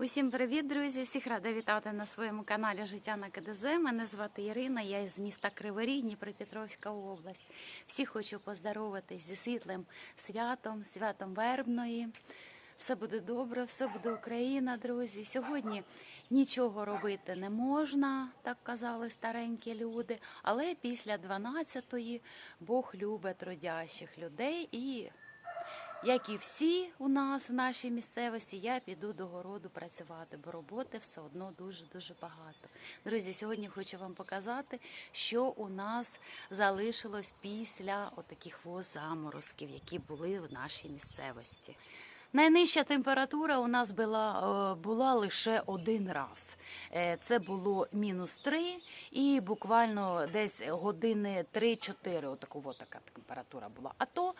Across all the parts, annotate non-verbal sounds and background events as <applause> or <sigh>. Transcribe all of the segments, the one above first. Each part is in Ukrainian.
Усім привіт, друзі! Всіх рада вітати на своєму каналі Життя на КДЗ. Мене звати Ірина, я із міста Кривий Ріг, Дніпропетровська область. Всіх хочу поздороватись зі світлим святом, святом Вербної. Все буде добре, все буде Україна, друзі. Сьогодні нічого робити не можна, так казали старенькі люди. Але після 12-ї Бог любить трудящих людей і як і всі у нас в нашій місцевості, я піду до городу працювати, бо роботи все одно дуже-дуже багато. Друзі, сьогодні хочу вам показати, що у нас залишилось після отаких во заморозків, які були в нашій місцевості. Найнижча температура у нас була, е, була лише один раз. Е, Це було мінус 3 і буквально десь години 3-4, отаку от така температура була. А то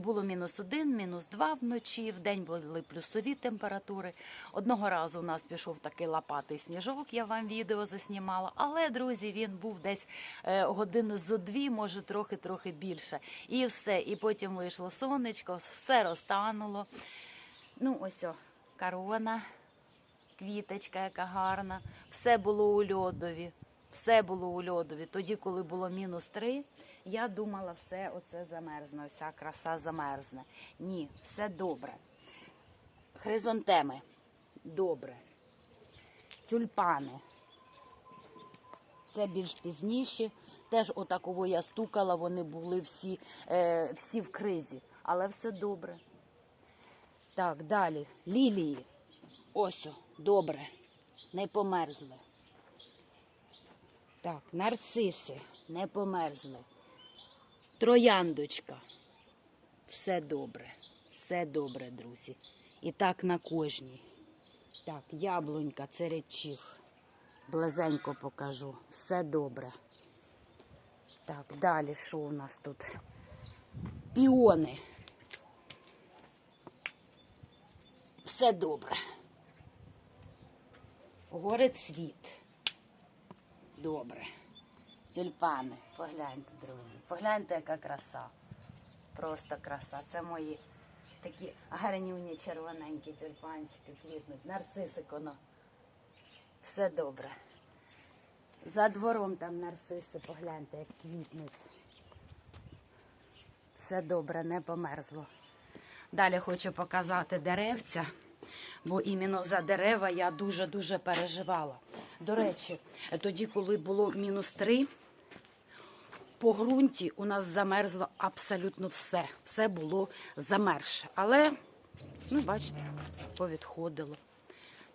було мінус 1, мінус 2 вночі, в день були плюсові температури. Одного разу у нас пішов такий лопатий сніжок, я вам відео заснімала. Але, друзі, він був десь е, години зо дві, може трохи-трохи більше. І все. І потім вийшло сонечко, все розтануло. Ну, ось о, корона, квіточка, яка гарна. Все було у льодові. Все було у льодові. Тоді, коли було мінус три, я думала, все оце замерзне, вся краса замерзне. Ні, все добре. Хризантеми добре. Тюльпани. Це більш пізніше. Теж отаково я стукала, вони були всі, е, всі в кризі. Але все добре. Так, далі. Лілії. Ось, добре. Не померзли. Так, нарциси не померзли. Трояндочка. Все добре. Все добре, друзі. І так на кожній. Так, яблунька, церечів. Близенько покажу. Все добре. Так, далі що у нас тут? Піони. Все добре. Горить світ. Добре. Тюльпани. Погляньте, друзі. Погляньте, яка краса. Просто краса. Це мої такі гарнюні червоненькі тюльпанчики квітнуть. Нарцисик воно. Все добре. За двором там нарциси, погляньте, як квітнуть. Все добре, не померзло. Далі хочу показати деревця, бо іменно за дерева я дуже-дуже переживала. До речі, тоді, коли було мінус три, по ґрунті у нас замерзло абсолютно все. Все було замерше. Але, ну, бачите, повідходило.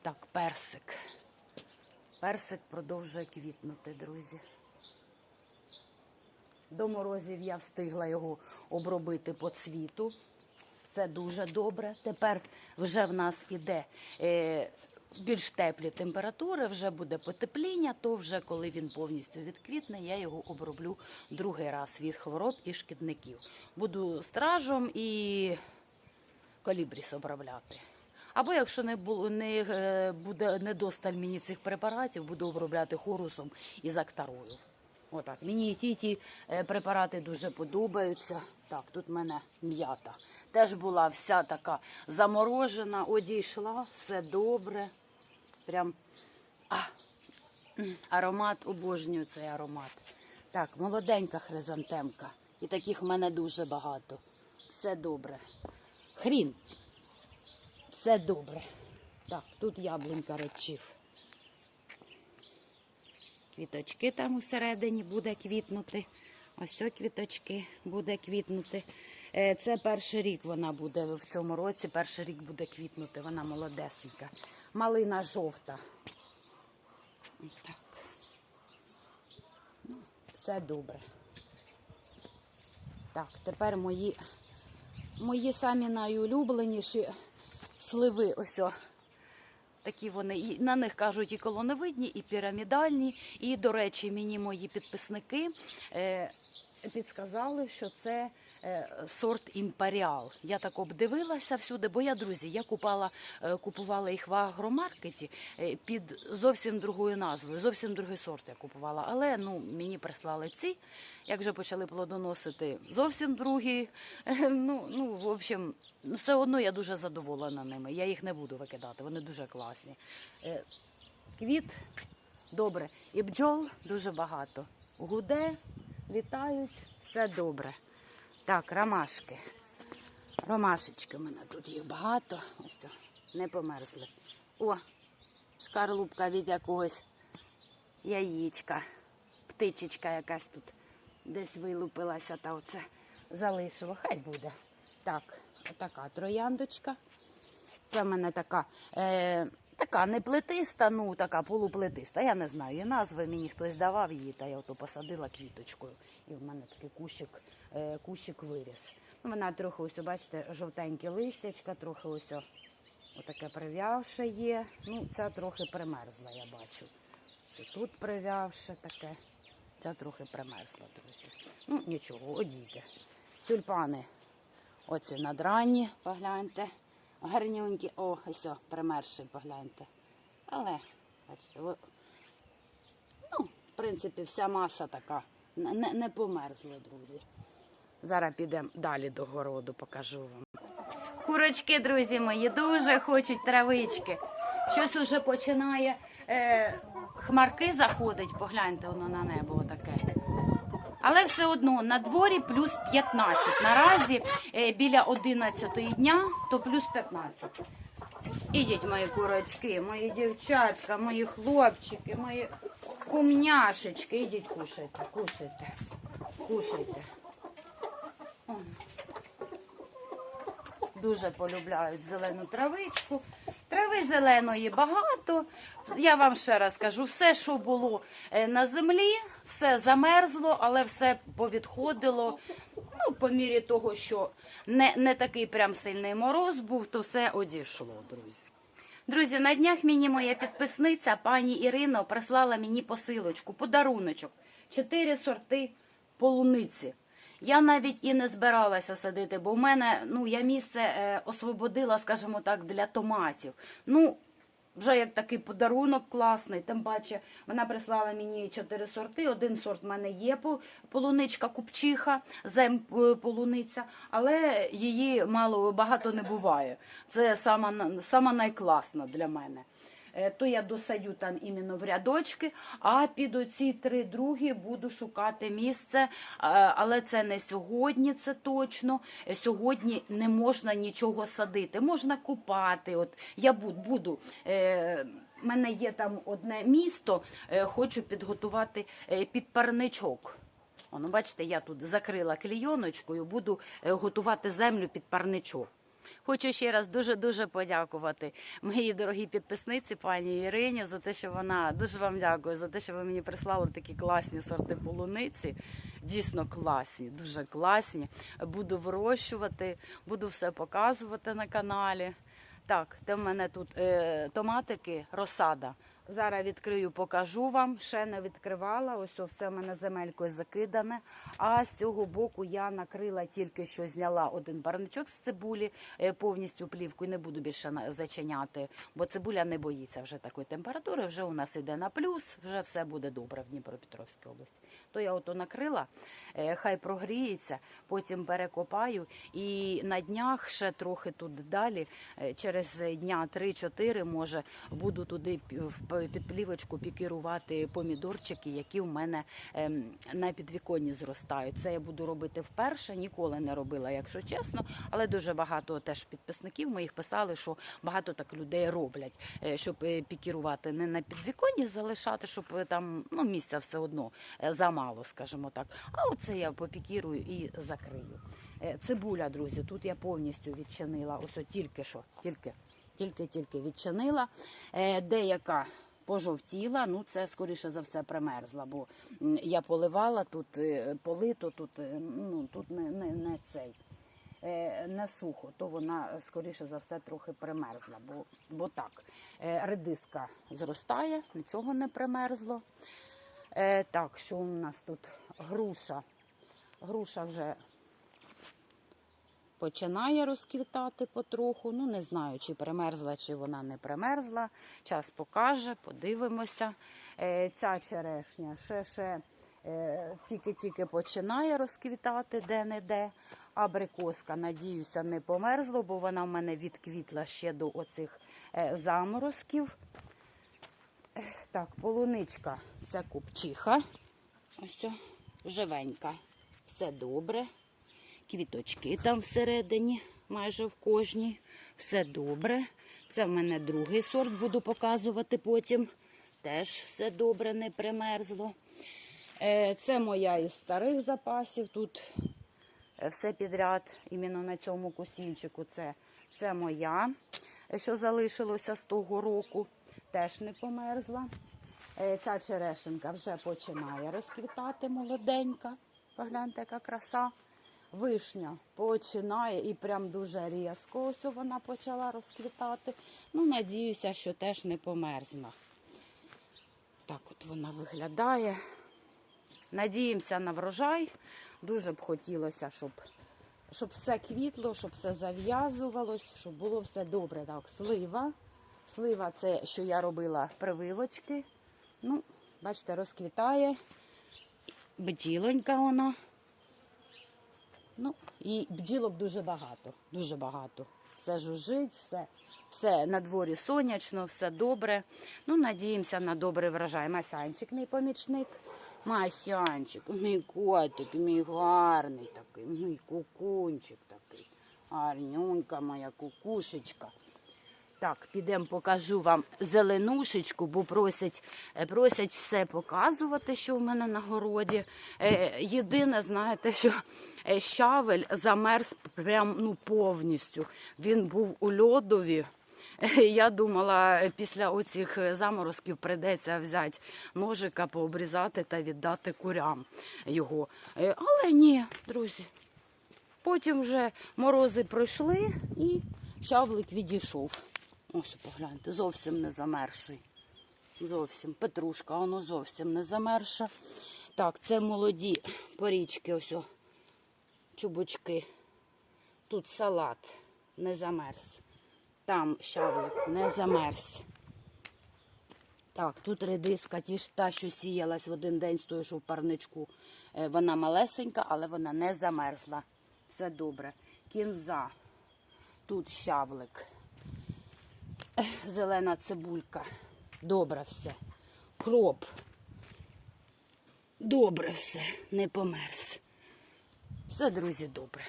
Так, персик. Персик продовжує квітнути, друзі. До морозів я встигла його обробити по цвіту. Це дуже добре. Тепер вже в нас іде е, більш теплі температури, вже буде потепління, то вже коли він повністю відквітне, я його оброблю другий раз від хвороб і шкідників. Буду стражом і колібріс обробляти. Або якщо не не е, буде недосталь мені цих препаратів, буду обробляти хорусом і зактарою. Отак. Мені ті, ті е, препарати дуже подобаються. Так, тут в мене м'ята. Теж була вся така заморожена, одійшла, все добре. Прям а, аромат, обожнюю цей аромат. Так, молоденька хризантемка. І таких в мене дуже багато. Все добре. Хрін. Все добре. Так, тут яблунька речів. Квіточки там усередині буде квітнути. Ось о квіточки буде квітнути. Е, Це перший рік вона буде в цьому році. Перший рік буде квітнути. Вона молодесенька. Малина жовта. Так. Ну, все добре. Так, тепер мої, мої самі найулюбленіші сливи. Ось о. Такі вони і на них кажуть і колоновидні, і пірамідальні. І, до речі, мені мої підписники е, підсказали, що це е, сорт імперіал. Я так обдивилася всюди, бо я, друзі, я купала, е, купувала їх в агромаркеті е, під зовсім другою назвою, зовсім другий сорт я купувала. Але ну, мені прислали ці. Як вже почали плодоносити зовсім другі. Ну, ну, в общем, все одно я дуже задоволена ними. Я їх не буду викидати, вони дуже класні. Квіт добре. І бджол дуже багато. Гуде, літають, все добре. Так, ромашки. Ромашечки в мене тут їх багато. Ось не померзли. О, шкарлупка від якогось яєчка. Птичечка якась тут десь вилупилася та оце залишило. Хай буде. Так, отака трояндочка. Це в мене така, е, така не плетиста, ну така полуплетиста. Я не знаю її назви, мені хтось давав її, та я ото посадила квіточкою. І в мене такий кущик, е, кущик виріс. Ну, вона трохи ось, бачите, жовтенькі листячка, трохи ось отаке прив'явше є. Ну, ця трохи примерзла, я бачу. Тут прив'явше таке. Ця трохи примерзла, друзі. Ну, нічого, одійде. Тюльпани Оці надранні, погляньте. Гарнюнькі. О, ось, о, примерший, погляньте. Але, бачите, о, ну, в принципі, вся маса така. Не, не, померзла, друзі. Зараз підемо далі до городу, покажу вам. Курочки, друзі мої, дуже хочуть травички. Щось уже починає е, хмарки заходить, погляньте воно на небо отаке. Але все одно на дворі плюс 15. Наразі е, біля 11 дня то плюс 15. Ідіть, мої курочки, мої дівчатка, мої хлопчики, мої умняшечки. Ідіть, кушайте, кушайте, кушайте. Дуже полюбляють зелену травичку. Трави зеленої багато. Я вам ще раз кажу, все, що було е, на землі, все замерзло, але все повідходило. Ну, по мірі того, що не, не такий прям сильний мороз був, то все одійшло, друзі. Друзі, на днях мені моя підписниця пані Ірина прислала мені посилочку, подаруночок. Чотири сорти полуниці. Я навіть і не збиралася садити, бо в мене ну я місце е, освободила, скажімо так, для томатів. Ну, вже як такий подарунок класний. Тим паче, вона прислала мені чотири сорти. Один сорт в мене є по- полуничка купчиха, зем е, полуниця, але її мало багато не буває. Це сама, сама найкласна для мене. Е, То я досадю там іменно в рядочки, а під оці три другі буду шукати місце. Е, Але це не сьогодні, це точно. Сьогодні не можна нічого садити. Можна купати. От я буду. буду. Е, мене є там одне місто, хочу підготувати е, під парничок. Воно, бачите, я тут закрила клійоночкою, буду готувати землю під парничок. Хочу ще раз дуже-дуже подякувати моїй дорогій підписниці, пані Ірині, за те, що вона дуже вам дякую, за те, що ви мені прислали такі класні сорти полуниці. Дійсно класні, дуже класні. Буду вирощувати, буду все показувати на каналі. Так, де в мене тут е, томатики, розсада. Зараз відкрию, покажу вам. Ще не відкривала. Ось все в мене земелькою закидане. А з цього боку я накрила тільки що зняла один барничок з цибулі повністю повністю плівкою. Не буду більше зачиняти, бо цибуля не боїться вже такої температури. Вже у нас йде на плюс, вже все буде добре в Дніпропетровській області. То я ото накрила, е, хай прогріється, потім перекопаю. І на днях ще трохи тут далі, е, через дня 3-4, може, буду туди під плівочку пікірувати помідорчики, які в мене ем, на підвіконні зростають. Це я буду робити вперше, ніколи не робила, якщо чесно. Але дуже багато теж підписників моїх писали, що багато так людей роблять, е, щоб пікірувати не на підвіконні залишати, щоб там ну, місця все одно е, замало, скажімо так. А оце я попікірую і закрию. Е, Цибуля, друзі, тут я повністю відчинила. Ось тільки що, тільки, тільки, тільки відчинила. Е, Деяка пожовтіла, ну це скоріше за все примерзла, бо я поливала тут е, полито, тут, ну, тут не, не, не цей. Не сухо, то вона скоріше за все трохи примерзла, бо, бо так. Редиска зростає, нічого не примерзло. Е, Так, що у нас тут груша? Груша вже починає розквітати потроху. Ну, не знаю, чи примерзла, чи вона не примерзла. Час покаже, подивимося. Е, Ця черешня ще ще е, тільки-тільки починає розквітати де-не-де. Абрикоска, надіюся, не померзло, бо вона в мене відквітла ще до оцих е, заморозків. Так, полуничка це купчиха. Ось живенька. Все добре. Квіточки там всередині, майже в кожній. Все добре. Це в мене другий сорт, буду показувати потім. Теж все добре, не примерзло. Е, Це моя із старих запасів. Тут е, все підряд, іменно на цьому косінчику. Це, це моя, е, що залишилося з того року. Теж не померзла. Е, Ця черешенка вже починає розквітати молоденька. Погляньте, яка краса. Вишня починає і прям дуже різко ось вона почала розквітати. Ну, надіюся, що теж не померзла. Так от вона виглядає. Надіємося на врожай. Дуже б хотілося, щоб, щоб все квітло, щоб все зав'язувалось, щоб було все добре. Так, слива. Слива це, що я робила прививочки. Ну, бачите, розквітає. Бділонька вона. Ну, і бджілок дуже багато, дуже багато. Все жужжить, все, все на дворі сонячно, все добре. Ну, надіємося на добрий врожай. Масянчик, мій помічник. Масянчик, мій котик, мій гарний такий, мій кукунчик такий. Гарнюнька моя кукушечка. Так, підемо покажу вам зеленушечку, бо просять, е, просять все показувати, що в мене на городі. Е, Єдине, знаєте, що е, щавель замерз прям ну, повністю. Він був у льодові. Я думала, після оцих заморозків прийдеться взяти ножика, пообрізати та віддати курям його. Але ні, друзі, Потім вже морози пройшли і щавлик відійшов. Ось погляньте, зовсім не замерший. Зовсім. Петрушка, воно зовсім не замерша. Так, це молоді порічки, ось о, чубочки. Тут салат не замерз. Там щавлик не замерз. Так, тут редиска, ті ж та, що сіялась в один день що в парничку. Е, Вона малесенька, але вона не замерзла. Все добре. Кінза. Тут щавлик. <laughs> Зелена цибулька. Добре все. Кроп. Добре все. Не померз. Все, друзі, добре.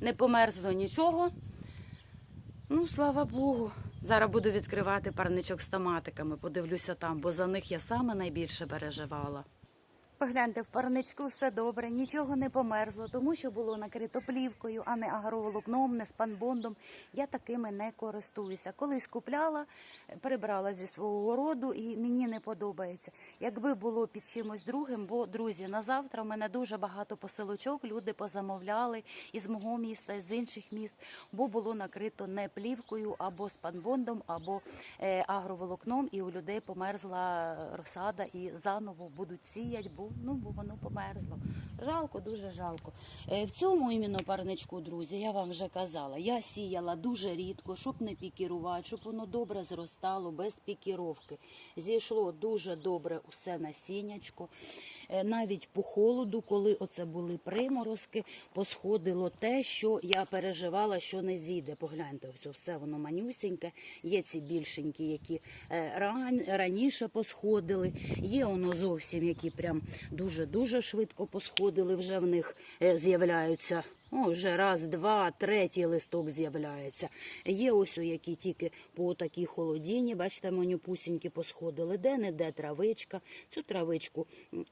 Не померзло нічого. Ну, слава Богу. Зараз буду відкривати парничок з томатиками. Подивлюся там, бо за них я саме найбільше переживала. Погляньте, в парничку все добре, нічого не померзло, тому що було накрито плівкою, а не агроволокном, не спанбондом. Я такими не користуюся. Колись купляла, прибрала зі свого городу і мені не подобається. Якби було під чимось другим, бо друзі, на завтра в мене дуже багато посилочок. Люди позамовляли із мого міста, з інших міст, бо було накрито не плівкою або спанбондом, або е, агроволокном, і у людей померзла розсада і заново будуть сіять, бо ну бо воно померзло. Жалко, дуже жалко. Е, в цьому іменно парничку, друзі, я вам вже казала. Я сіяла дуже рідко, щоб не пікірувати, щоб воно добре зростало без пікіровки. Зійшло дуже добре усе насіннячко. Е, Навіть по холоду, коли оце були приморозки, посходило те, що я переживала, що не зійде. Погляньте, ось все воно манюсіньке. Є ці більшенькі, які е, ран, раніше посходили. Є воно зовсім, які прям дуже-дуже швидко посходили. Вже в них е, з'являються. О, вже раз, два, третій листок з'являється. Є ось у які тільки по такій холодіні, бачите, манюпусінькі посходили, де не де травичка. Цю травичку ну,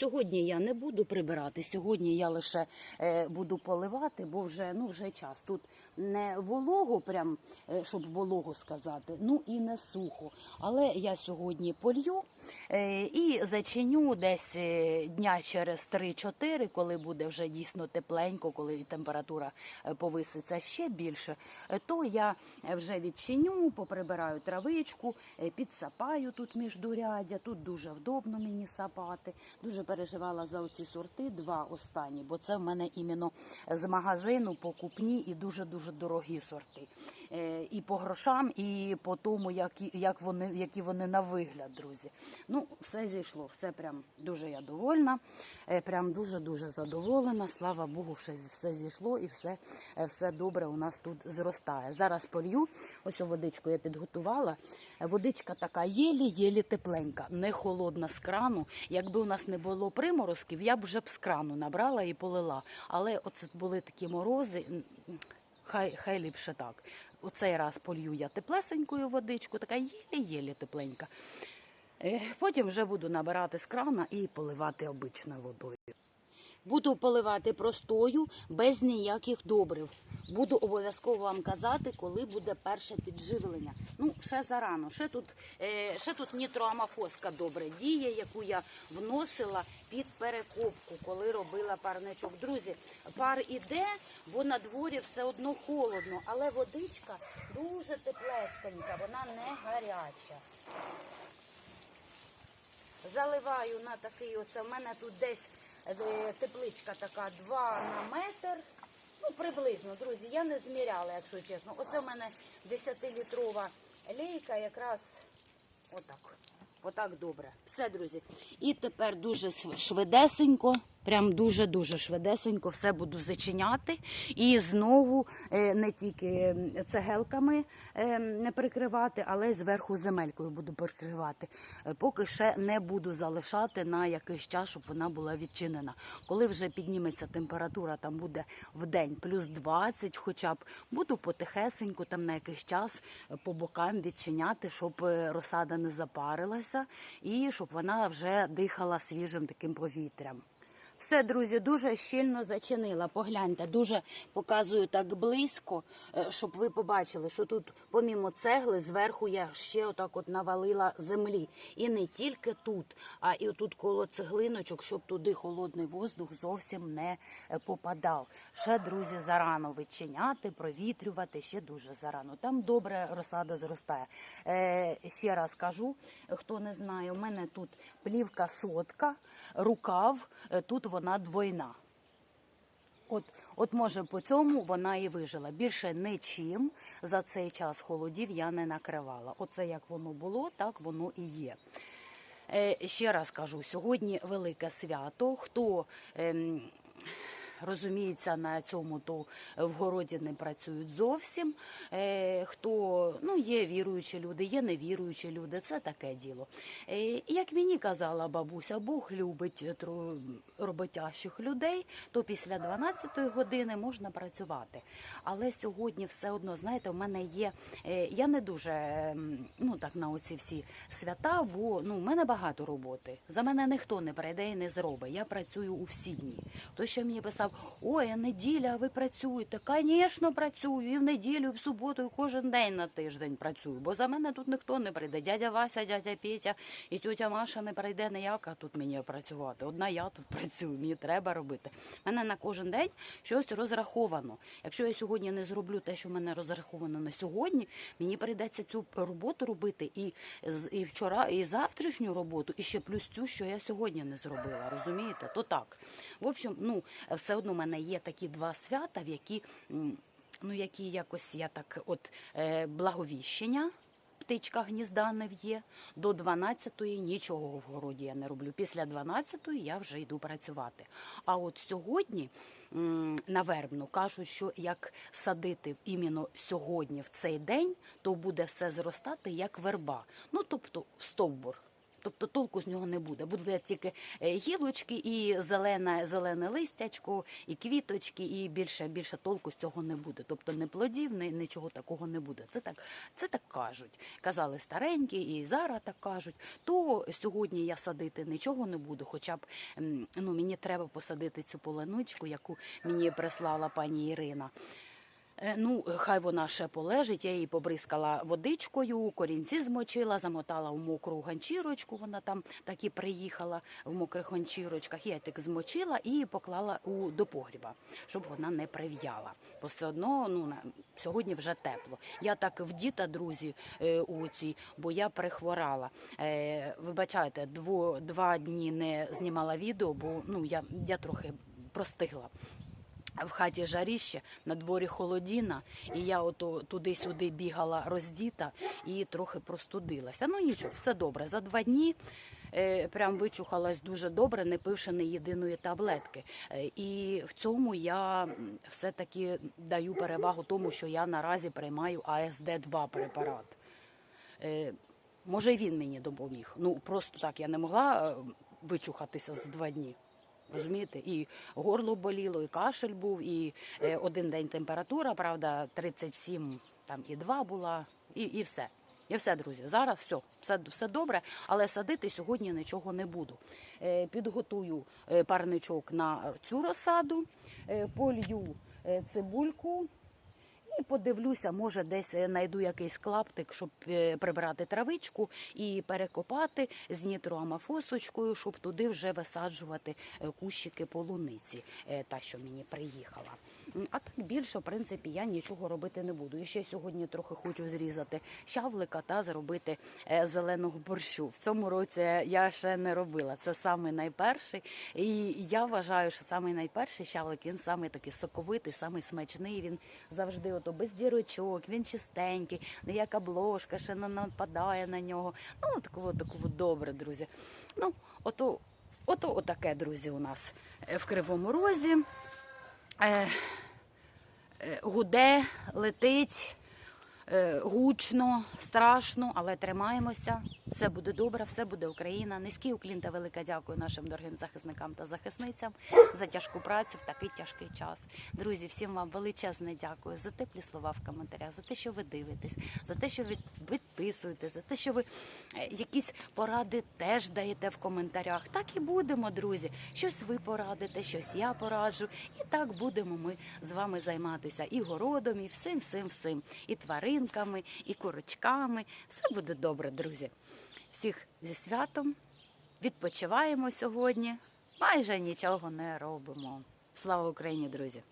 сьогодні я не буду прибирати. Сьогодні я лише е, буду поливати, бо вже ну вже час. Тут не волого, прям е, щоб волого сказати, ну і не сухо. Але я сьогодні полью е, і зачиню десь е, дня через 3-4, коли буде вже дійсно тепленько, коли коли температура е, повиситься ще більше, е, то я е, вже відчиню, поприбираю травичку, підсапаю тут міждурядя. Тут дуже вдобно мені сапати. Дуже переживала за оці сорти, два останні, бо це в мене іменно з магазину покупні і дуже дуже дорогі сорти. Е, І по грошам, і по тому, які, як вони, які вони на вигляд, друзі. Ну, все зійшло, все прям дуже я довольна, е, прям дуже дуже задоволена. Слава Богу, все, все зійшло і все, е, все добре у нас тут зростає. Зараз полью, ось водичку я підготувала. Водичка така єлі-єлі тепленька, не холодна з крану. Якби у нас не було приморозків, я б вже б з крану набрала і полила. Але оце були такі морози. Хай, хай ліпше так. У цей раз полью я теплесенькою водичку, така єлі-єлі тепленька. Е, Потім вже буду набирати з крана і поливати обичною водою. Буду поливати простою, без ніяких добрив. Буду обов'язково вам казати, коли буде перше підживлення. Ну, ще зарано. Ще тут, е, ще тут нітроамофоска добре діє, яку я вносила під перекопку, коли робила парничок. Друзі, пар іде, бо на дворі все одно холодно, але водичка дуже теплесенька, вона не гаряча. Заливаю на такий, оце в мене тут десь тепличка така 2 на метр. Ну, приблизно, друзі, я не зміряла, якщо чесно. Оце в мене 10-літрова лейка, якраз отак. Отак добре. Все, друзі. І тепер дуже швидесенько, прям дуже-дуже швидесенько все буду зачиняти. І знову е, не тільки цегелками е, не прикривати, але й зверху земелькою буду прикривати. Е, Поки ще не буду залишати на якийсь час, щоб вона була відчинена. Коли вже підніметься температура, там буде в день плюс 20 хоча б, буду потихесеньку там на якийсь час по бокам відчиняти, щоб розсада не запарилася і щоб вона вже дихала свіжим таким повітрям. Все, друзі, дуже щільно зачинила. Погляньте, дуже показую так близько, е, щоб ви побачили, що тут, помімо цегли, зверху я ще отак от навалила землі. І не тільки тут, а і тут коло цеглиночок, щоб туди холодний воздух зовсім не е, попадав. Ще, друзі, зарано вичиняти, провітрювати, ще дуже зарано. Там добре розсада зростає. Е, ще раз кажу, хто не знає, у мене тут плівка сотка, рукав, е, тут вона двойна. От, от може по цьому вона і вижила. Більше нічим за цей час холодів я не накривала. Оце як воно було, так воно і є. Е, ще раз кажу, сьогодні велике свято. Хто ем, розуміється на цьому, то в городі не працюють зовсім. Е, хто ну, є віруючі люди, є невіруючі люди, це таке діло. Е, як мені казала бабуся, Бог любить роботящих людей, то після 12-ї години можна працювати. Але сьогодні все одно, знаєте, у мене є. е, Я не дуже ем, ну так на оці всі свята, бо ну в мене багато роботи. За мене ніхто не прийде і не зробить. Я працюю у всі дні. Хтось ще мені писав: ой, а неділя, а ви працюєте? Звісно, працюю і в неділю, і в суботу, і кожен день на тиждень працюю. Бо за мене тут ніхто не прийде. Дядя Вася, дядя Петя і тетя Маша не прийде ніяка тут мені працювати. Одна я тут працюю, мені треба робити. У мене на кожен день щось розраховано. Якщо я сьогодні не зроблю те, що в мене розраховано на сьогодні, мені прийдеться цю роботу робити і, і вчора, і завтрашню роботу, і ще плюс цю, що я сьогодні не зробила. Розумієте? То так. В общем, ну все одно в мене є такі два свята, в які. Ну, які якось я так, от е, благовіщення, птичка гнізда не в'є. До 12-ї нічого в городі я не роблю. Після 12-ї я вже йду працювати. А от сьогодні на вербну кажуть, що як садити іменно сьогодні, в цей день, то буде все зростати як верба. Ну тобто стовбур. Тобто толку з нього не буде. Буде тільки е, гілочки і зелене, зелене листячко, і квіточки, і більше, більше толку з цього не буде. Тобто не плодів, ні, нічого такого не буде. Це так, це так кажуть. Казали старенькі, і зараз так кажуть. То сьогодні я садити нічого не буду, хоча б ну, мені треба посадити цю полоничку, яку мені прислала пані Ірина. Е, Ну, хай вона ще полежить. Я її побризкала водичкою, корінці змочила, замотала в мокру ганчірочку. Вона там так і приїхала в мокрих ганчірочках. Я так змочила і поклала у до погріба, щоб вона не прив'яла. Бо все одно ну сьогодні вже тепло. Я так вдіта, друзі, е, у цій, бо я перехворала. Е, Вибачайте, дво, два дні не знімала відео, бо ну я, я трохи простигла. В хаті жаріще, на дворі холодіна, і я ото туди-сюди бігала роздіта і трохи простудилася. Ну нічого, все добре. За два дні е, прям вичухалась дуже добре, не пивши не єдиної таблетки. Е, і в цьому я все-таки даю перевагу тому, що я наразі приймаю АСД-2 препарат. Е, може, він мені допоміг. Ну просто так я не могла е, вичухатися за два дні. Розумієте, і горло боліло, і кашель був, і е, один день температура, правда, 37 там і 2 була, і, і все. І все, друзі. Зараз все, все, все добре, але садити сьогодні нічого не буду. Е, підготую е, парничок на цю розсаду, е, полью е, цибульку. І подивлюся, може десь е, знайду якийсь клаптик, щоб е, прибрати травичку і перекопати з нітроамафосочкою, щоб туди вже висаджувати е, кущики полуниці, е, та що мені приїхала. А так більше, в принципі, я нічого робити не буду. І ще сьогодні трохи хочу зрізати щавлика та зробити е, зеленого борщу. В цьому році я ще не робила. Це саме найперший. І я вважаю, що саме найперший щавлик він саме такий соковитий, саме смачний. Він завжди ото без дірочок, він чистенький, ніяка бложка ще не нападає на нього. Ну, такого, такого добре, друзі. Ну, ото, ото отаке, друзі, у нас е, в Кривому Розі. Е, гуде, летить. Е, Гучно, страшно, але тримаємося. Все буде добре, все буде Україна. Низький уклін та велика дякую нашим дорогим захисникам та захисницям за тяжку працю в такий тяжкий час. Друзі, всім вам величезне дякую за теплі слова в коментарях, за те, що ви дивитесь, за те, що ви підписуєтесь, за те, що ви е, якісь поради теж даєте в коментарях. Так і будемо, друзі. Щось ви порадите, щось я пораджу. І так будемо ми з вами займатися і городом, і всім, всім, всім, і тваринками, і курочками. Все буде добре, друзі. Всіх зі святом. Відпочиваємо сьогодні. Майже нічого не робимо. Слава Україні, друзі!